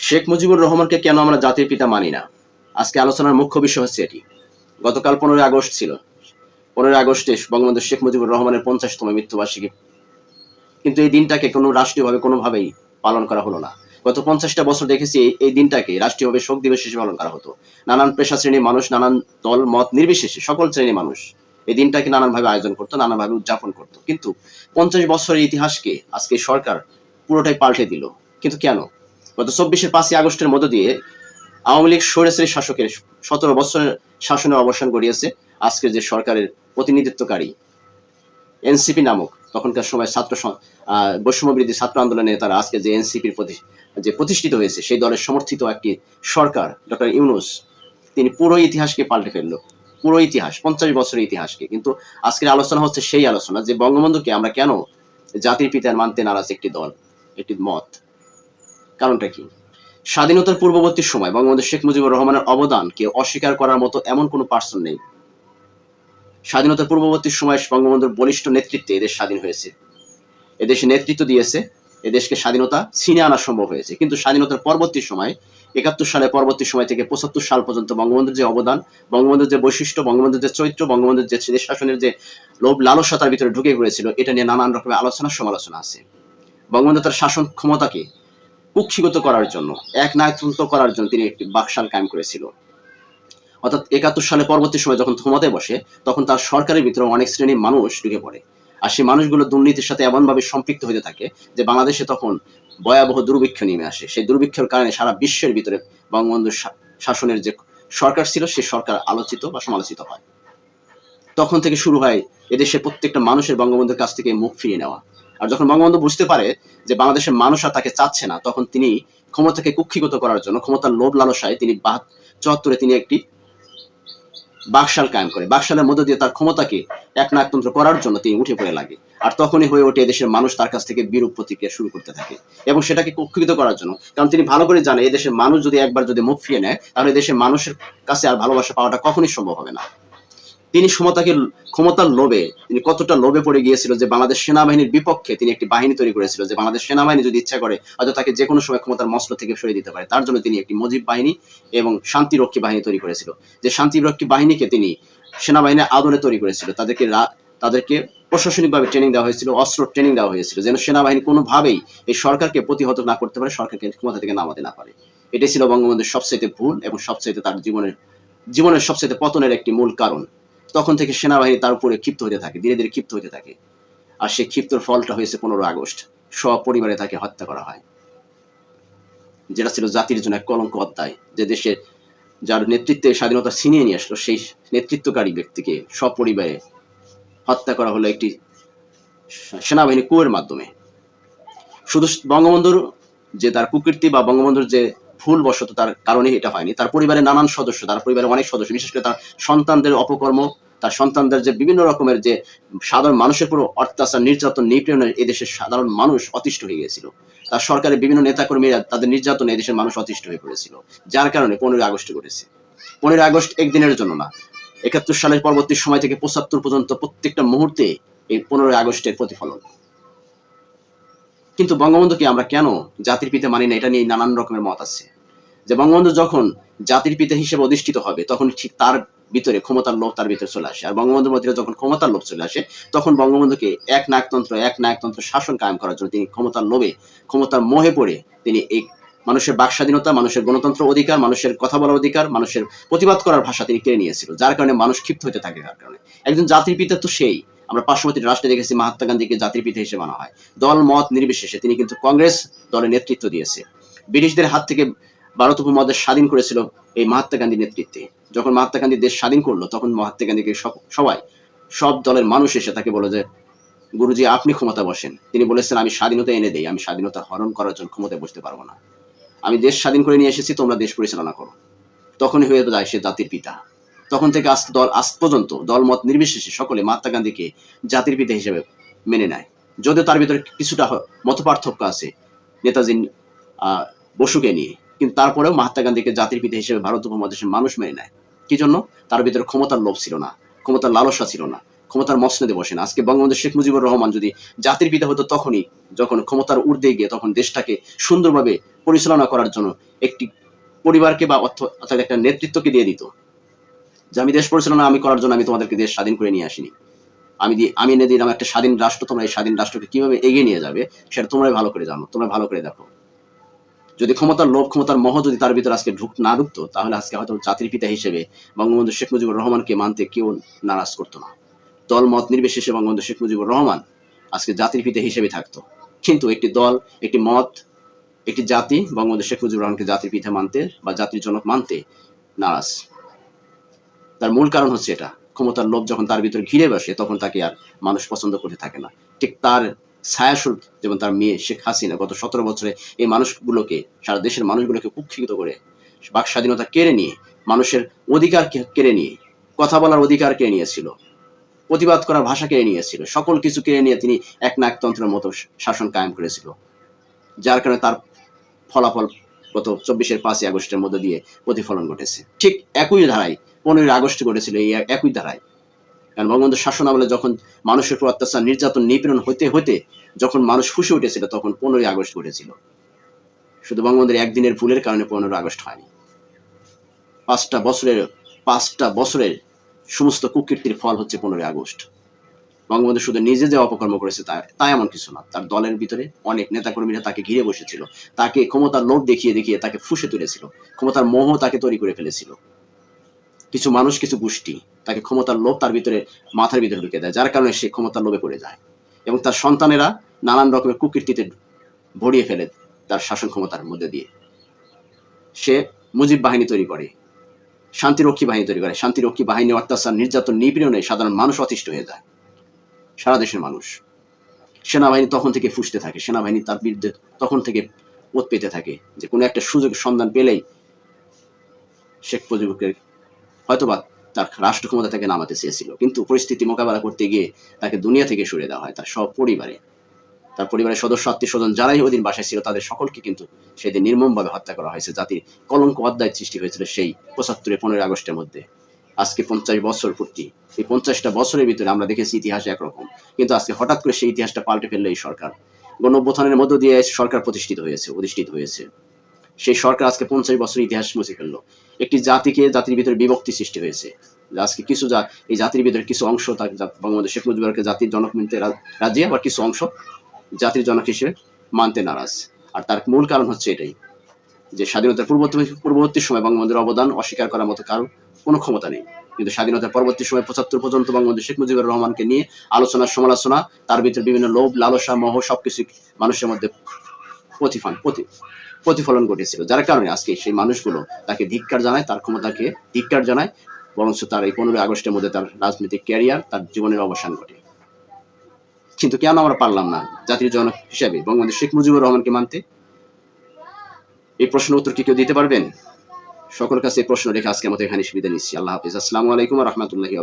শেখ মুজিবুর রহমানকে কেন আমরা জাতির পিতা মানি না? আজকে আলোচনার মুখ্য বিষয় হচ্ছে এটি। গতকাল পনেরোই আগস্ট ছিল। পনেরোই আগস্টে বঙ্গবন্ধু শেখ মুজিবুর রহমানের পঞ্চাশতম মৃত্যুবার্ষিকী। কিন্তু এই দিনটাকে কোনো রাষ্ট্রীয়ভাবে কোনোভাবেই পালন করা হলো না। গত পঞ্চাশটা বছর দেখেছি এই- দিনটাকে রাষ্ট্রীয়ভাবে শোক দিবস হিসেবে পালন করা হতো। নানান পেশা শ্রেণির মানুষ, নানান দল, মত নির্বিশেষে সকল শ্রেণির মানুষ এই দিনটাকে নানানভাবে আয়োজন করতো, নানানভাবে উদযাপন করতো। কিন্তু পঞ্চাশ বছরের ইতিহাসকে আজকে সরকার পুরোটাই পাল্টে দিল। কিন্তু কেন? গত চব্বিশের পাঁচই আগস্টের মধ্য দিয়ে আওয়ামী লীগ স্বৈরাচারী শাসকের সতেরো বছরের শাসনের অবসান গড়িয়েছে আজকের যে সরকারের প্রতিনিধিত্বকারী এনসিপি নামক তখনকার সময় ছাত্র বৈষম্য বিরোধী ছাত্র আন্দোলনে তারা আজকে যে এনসিপির যে প্রতিষ্ঠিত হয়েছে, সেই দলের সমর্থিত একটি সরকার, ডক্টর ইউনুস, তিনি পুরো ইতিহাসকে পাল্টে ফেলল। পুরো ইতিহাস, পঞ্চাশ বছরের ইতিহাসকে। কিন্তু আজকের আলোচনা হচ্ছে সেই আলোচনা যে বঙ্গবন্ধুকে আমরা কেন জাতির পিতার মানতে নারাজ একটি দল, একটি মত? কারণটা কি? স্বাধীনতার পূর্ববর্তী সময় বঙ্গবন্ধু শেখ মুজিবুর রহমানের অবদানকে অস্বীকার করার মতো এমন কোনো পার্সন নেই। স্বাধীনতার পূর্ববর্তী সময় বঙ্গবন্ধুর বলিষ্ঠ নেতৃত্বে এদেশ স্বাধীন হয়েছে। এদেশে নেতৃত্ব দিয়েছে, এদেশকে স্বাধীনতা ছিনে আনা সম্ভব হয়েছে। কিন্তু স্বাধীনতার পরবর্তী সময়, একাত্তর সালে পরবর্তী সময় থেকে পঁচাত্তর সাল পর্যন্ত বঙ্গবন্ধুর যে অবদান, বঙ্গবন্ধুর যে বৈশিষ্ট্য, বঙ্গবন্ধুর যে চরিত্র, বঙ্গবন্ধুর যে দেশ শাসনের যে লোভ লালসতার ভিতরে ঢুকে পড়েছিল, এটা নিয়ে নানান রকমের আলোচনা সমালোচনা আছে। বঙ্গবন্ধু তার শাসন ক্ষমতাকে কুক্ষিগত করার জন্য, এক নায়কতন্ত্র করার জন্য তিনি একটি বাকশাল কায়েম করেছিল। অর্থাৎ একাত্তর সালে পরবর্তী সময় যখন ক্ষমতায় বসে, তখন তার সরকারের ভিতরে অনেক শ্রেণির মানুষ ঢুকে পড়ে। আর সেই মানুষগুলো দুর্নীতির সাথে এমনভাবে সম্পৃক্ত হতে থাকে যে বাংলাদেশে তখন ভয়াবহ দুর্ভিক্ষ নেমে আসে। সেই দুর্ভিক্ষের কারণে সারা বিশ্বের ভিতরে বঙ্গবন্ধুর শাসনের যে সরকার ছিল, সেই সরকার আলোচিত বা সমালোচিত হয়। তখন থেকে শুরু হয় এদেশের প্রত্যেকটা মানুষের বঙ্গবন্ধুর কাছ থেকে মুখ ফিরিয়ে নেওয়া। আর যখন বঙ্গবন্ধু বুঝতে পারে যে বাংলাদেশের মানুষ আর তাকে চাচ্ছে না, তখন তিনি ক্ষমতাকে কুক্ষিগত করার জন্য, ক্ষমতার লোভ লালসায় তিনি চুয়াত্তরে তিনি একটি বাকশাল কায়েম করে। বাকশালের মধ্য দিয়ে তার ক্ষমতাকে এক নাকতন্ত্র করার জন্য তিনি উঠে পড়ে লাগে। আর তখনই হয়ে ওঠে এদেশের মানুষ তার কাছ থেকে বিরূপ প্রতিক্রিয়া শুরু করতে থাকে এবং সেটাকে কুক্ষিগত করার জন্য। কারণ তিনি ভালো করে জানে, এদেশের মানুষ যদি একবার যদি মুখ ফিরিয়ে নেয়, তাহলে দেশের মানুষের কাছে আর ভালোবাসা পাওয়াটা কখনই সম্ভব হবে না। তিনি ক্ষমতাকে ক্ষমতার লোভে, তিনি কতটা লোভে পড়ে গিয়েছিল যে বাংলাদেশ সেনাবাহিনীর বিপক্ষে তিনি একটি বাহিনী তৈরি করেছিল যে বাংলাদেশ সেনাবাহিনী যদি ইচ্ছা করে হয়তো তাকে যে কোনো সময় ক্ষমতার মস্ত্র থেকে সরিয়ে দিতে পারে। তার জন্য তিনি একটি মজিব বাহিনী এবং শান্তিরক্ষী বাহিনী তৈরি করেছিল। যে শান্তিরক্ষী বাহিনীকে তিনি সেনাবাহিনীর আদলে তৈরি করেছিল, তাদেরকে তাদেরকে প্রশাসনিকভাবে ট্রেনিং দেওয়া হয়েছিল, অস্ত্র ট্রেনিং দেওয়া হয়েছিল, যেন সেনাবাহিনী কোনোভাবেই এই সরকারকে প্রতিহত না করতে পারে, সরকারকে ক্ষমতা থেকে নামাতে না পারে। এটাই ছিল বঙ্গবন্ধুর সবচাইতে ভুল এবং সবচাইতে তার জীবনের জীবনের সবচাইতে পতনের একটি মূল কারণ। তখন থেকে সেনাবাহিনী তার উপরে ক্ষিপ্ত হতে থাকে, ধীরে ধীরে ক্ষিপ্ত হতে থাকে। আর সেই ক্ষিপ্তর ফলটা হয়েছে পনেরো আগস্ট। সপরিবারে তাকে হত্যা করা হয়। যেটা ছিল জাতির জন্য এক কলঙ্ক অধ্যায়, যে দেশের যার নেতৃত্বে স্বাধীনতা ছিনিয়ে নিয়ে আসলো, সেই নেতৃত্বকারী ব্যক্তিকে সপরিবারে হত্যা করা হলো একটি সেনাবাহিনী কুয়ের মাধ্যমে। শুধু বঙ্গবন্ধুর যে তার কুকীর্তি বা বঙ্গবন্ধুর যে ভুল বশত তার কারণে এটা হয়নি। তার পরিবারের নানান সদস্য, তার পরিবারের অনেক সদস্য, বিশেষ করে তার সন্তানদের অপকর্ম, তার সন্তানদের যে বিভিন্ন রকমের যে সাধারণ মানুষের পুরো অত্যাচার, নির্যাতন, নিপীড়নে এদেশের সাধারণ মানুষ অতিষ্ঠ হয়ে গিয়েছিল। তার সরকারের বিভিন্ন নেতাকর্মীরা তাদের নির্যাতনে এদেশের মানুষ অতিষ্ঠ হয়ে পড়েছিল, যার কারণে পনেরোই আগস্ট ঘটেছে। পনেরোই আগস্ট একদিনের জন্য না, একাত্তর সালের পরবর্তী সময় থেকে পঁচাত্তর পর্যন্ত প্রত্যেকটা মুহূর্তে এই পনেরোই আগস্টের প্রতিফলন। কিন্তু বঙ্গবন্ধুকে আমরা কেন জাতির পিতা মানি না? এটা নিয়ে নানান রকমের মত আছে। যে বঙ্গবন্ধু যখন জাতির পিতা হিসেবে অধিষ্ঠিত হবে, তখন ঠিক তার ভিতরে ক্ষমতার লোভ তার ভিতরে চলে আসে। আর বঙ্গবন্ধুর মধ্যে যখন ক্ষমতার লোভ চলে আসে, তখন বঙ্গবন্ধুকে এক নায়কতন্ত্র এক নায়কতন্ত্র শাসন কায়েম করার জন্য তিনি ক্ষমতার লোভে, ক্ষমতার মোহে পড়ে তিনি এই মানুষের বাক স্বাধীনতা মানুষের গণতন্ত্র অধিকার, মানুষের কথা বলার অধিকার, মানুষের প্রতিবাদ করার ভাষা তিনি কেড়ে নিয়েছিল, যার কারণে মানুষ ক্ষিপ্ত হতে থাকে তার কারণে। একজন জাতির পিতা তো সেই। আমরা পার্শ্ববর্তী রাষ্ট্রে দেখেছি মহাত্মা গান্ধীকে জাতির পিতা হিসেবে মানা হয়। দল, মত নির্বিশেষে তিনি কিন্তু কংগ্রেস দলের নেতৃত্ব দিয়েছে। ব্রিটিশদের হাত থেকে ভারত উপমহাদেশ স্বাধীন করেছিল এই মহাত্মা গান্ধীর নেতৃত্বে। যখন মহাত্মা গান্ধী দেশ স্বাধীন করল, তখন মহাত্মা গান্ধীকে সবাই, সব দলের মানুষ এসে তাকে বলে যে, গুরুজি, আপনি ক্ষমতা বসেন। তিনি বলেছেন, আমি স্বাধীনতা এনে দেই, আমি স্বাধীনতা হরণ করার জন্য ক্ষমতায় বসতে পারব না। আমি দেশ স্বাধীন করে নিয়ে এসেছি, তোমরা দেশ পরিচালনা করো। তখনই হয়ে যায় সে জাতির পিতা। তখন থেকে আজ দল, আজ পর্যন্ত দলমত নির্বিশেষে সকলে মহাত্মা গান্ধীকে জাতির পিতা হিসেবে মেনে নেয়। যদিও তার ভিতরে কিছুটা মত পার্থক্য আছে নেতাজি বসুকে নিয়ে। কিন্তু তারপরেও মহাত্মা গান্ধীকে জাতির পিতা হিসেবে ভারত উপমহাদেশের মানুষ মেনে নেয়। কি জন্য? তার ভিতরে ক্ষমতার লোভ ছিল না, ক্ষমতার লালসা ছিল না, ক্ষমতার মসনদে বসেন আজকে বঙ্গবন্ধু শেখ মুজিবুর রহমান যদি জাতির পিতা হতো তখনই, যখন ক্ষমতার ঊর্ধ্বে গিয়ে তখন দেশটাকে সুন্দরভাবে পরিচালনা করার জন্য একটি পরিবারকে বা অর্থ- অর্থাৎ একটা নেতৃত্বকে দিয়ে দিত যে আমি দেশ পরিচালনা, আমি করার জন্য আমি তোমাদেরকে দেশ স্বাধীন করে নিয়ে আসিনি। আমি দি আমি এনে দিলাম একটা স্বাধীন রাষ্ট্র, তোমরা এই স্বাধীন রাষ্ট্রকে কীভাবে এগিয়ে নিয়ে যাবে, সেটা তোমরাই ভালো করে জানো, তোমরা ভালো করে দেখো। যদি ক্ষমতার লোভ, ক্ষমতার মোহ যদি তার ভিতরে আজকে ঢুক না ঢুকতো, তাহলে আজকে হয়তো জাতির পিতা হিসেবে বঙ্গবন্ধু শেখ মুজিবুর রহমানকে মানতে কেউ নারাজ করতো না। দল মত নির্বিশেষে বঙ্গবন্ধু শেখ মুজিবুর রহমান আজকে জাতির পিতা হিসেবে থাকতো। কিন্তু একটি দল, একটি মত, একটি জাতি বঙ্গবন্ধু শেখ মুজিবুর রহমানকে জাতির পিতা মানতে বা জাতির জনক মানতে নারাজ। তার মূল কারণ হচ্ছে এটা। ক্ষমতার লোভ যখন তার ভিতরে ঘিরে বসে, তখন তাকে আর মানুষ পছন্দ করতে থাকে না। ঠিক তার ছায়াসুর যেমন তার মেয়ে শেখ হাসিনা গত সতেরো বছরে এই মানুষগুলোকে, সারা দেশের মানুষগুলোকে কুক্ষিত করে বাক স্বাধীনতা কেড়ে নিয়ে, মানুষের অধিকার কেড়ে নিয়ে, কথা বলার অধিকার কেড়ে নিয়েছিল, প্রতিবাদ করার ভাষা কেড়ে নিয়েছিল, সকল কিছু কেড়ে নিয়ে তিনি এক নাকতন্ত্রের মতো শাসন কায়েম করেছিল। যার কারণে তার ফলাফল গত চব্বিশের পাঁচই আগস্টের মধ্যে দিয়ে প্রতিফলন ঘটেছে। ঠিক একই ধারায়, পনেরোই আগস্ট ঘটেছিল এই একই ধারায়। কারণ বঙ্গবন্ধু শাসন আমলে যখন মানুষের উপর অত্যাচার, নির্যাতন, নিপীড়ন হতে হতে যখন মানুষ ফুসে উঠেছিল, তখন পনেরোই আগস্ট ঘটেছিল। শুধু বঙ্গবন্ধুর একদিনের ভুলের কারণে পনেরো আগস্ট হয়নি। পাঁচটা বছরের পাঁচটা বছরের সমস্ত কুকীর্তির ফল হচ্ছে পনেরোই আগস্ট। বঙ্গবন্ধু শুধু নিজে যে অপকর্ম করেছে তা তা এমন কিছু না। তার দলের ভিতরে অনেক নেতাকর্মীরা তাকে ঘিরে বসেছিল। তাকে ক্ষমতার লোভ দেখিয়ে দেখিয়ে তাকে ফুসে তুলেছিল। ক্ষমতার মোহ তাকে তৈরি করে ফেলেছিল। কিছু মানুষ, কিছু গোষ্ঠী তাকে ক্ষমতার লোভ তার ভিতরে, মাথার ভিতরে ঢুকে দেয়, যার কারণে সে ক্ষমতার লোভে পড়ে যায়। এবং তার সন্তানেরা নানান রকমের কুকীর্তিতে ভরিয়ে ফেলে তার শাসন ক্ষমতার মধ্যে দিয়ে। সে মুজিব বাহিনী তৈরি করে, শান্তিরক্ষী বাহিনী তৈরি করে। শান্তিরক্ষী বাহিনী অত্যাচার, নির্যাতন, নিপীড়নে সাধারণ মানুষ অতিষ্ঠ হয়ে যায়। সারা দেশের মানুষ। সেনাবাহিনী তখন থেকে ফুসতে থাকে। সেনাবাহিনী তার বিরুদ্ধে তখন থেকে ওত পেতে থাকে যে কোনো একটা সুযোগ, সন্ধান পেলেই শেখ মুজিবকে হয়তোবা তার রাষ্ট্র ক্ষমতা থেকে নামাতে চেয়েছিল। কিন্তু পরিস্থিতি মোকাবেলা করতে গিয়ে তাকে দুনিয়া থেকে সরিয়ে দেওয়া হয় তার সব পরিবারে। তার পরিবারের সদস্য, আত্মীয় স্বজন যারাই ওদিন বাসায় ছিল, তাদের সকলকে কিন্তু সেদিন নির্মমভাবে হত্যা করা হয়েছে। জাতির কলঙ্ক অধ্যায় সৃষ্টি হয়েছিল সেই পঁচাত্তরে পনেরোই আগস্টের মধ্যে। আজকে পঞ্চাশ বছর পূর্তি। এই পঞ্চাশটা বছরের ভিতরে আমরা দেখেছি ইতিহাসে একরকম। কিন্তু আজকে হঠাৎ করে সেই ইতিহাসটা পাল্টে ফেলল এই সরকার। গণ মধ্য দিয়ে সরকার প্রতিষ্ঠিত হয়েছে, অধিষ্ঠিত হয়েছে। সেই সরকার আজকে পঞ্চাশ বছর ইতিহাস মুছে ফেলল। একটি জাতিকে জাতির ভিতরে বিভক্তি সৃষ্টি হয়েছে। আজকে কিছু এই জাতির ভিতরে কিছু অংশ তাকে বঙ্গবন্ধু শেখ মুজিবুরকে জাতির জনক মানতে রাজি, আবার কিছু অংশ জাতির জনক হিসেবে মানতে নারাজ। আর তার মূল কারণ হচ্ছে এটাই, যে স্বাধীনতার পূর্ববর্তী পূর্ববর্তী সময় বঙ্গবন্ধুর অবদান অস্বীকার করার মতো কারও কোনো ক্ষমতা নেই। কিন্তু স্বাধীনতার পরবর্তী সময় পঁচাত্তর পর্যন্ত বঙ্গবন্ধু শেখ মুজিবুর রহমানকে নিয়ে আলোচনা, সমালোচনা, তার ভিতরে বিভিন্ন লোভ, লালসা, মোহ সবকিছু মানুষের মধ্যে প্রতিফলন প্রতি, প্রতিফলন ঘটেছিল। যার কারণে আজকে সেই মানুষগুলো তাকে ধিক্কার জানায়, তার ক্ষমতাকে ধিক্কার জানায়, বরঞ্চ তার এই পনেরোই আগস্টের মধ্যে তার রাজনৈতিক ক্যারিয়ার, তার জীবনের অবসান ঘটে। কিন্তু কেন আমরা পারলাম না জাতির জনক হিসেবে বঙ্গবন্ধু শেখ মুজিবুর রহমানকে মানতে? এই প্রশ্ন উত্তর কি কেউ দিতে পারবেন? সকল কাছে প্রশ্ন রেখে আজকে আমাদের এখানে সুবিধা নিচ্ছি। আল্লাহ হাফিজ। আসসালামু আলাইকুম রহমতুল্লাহি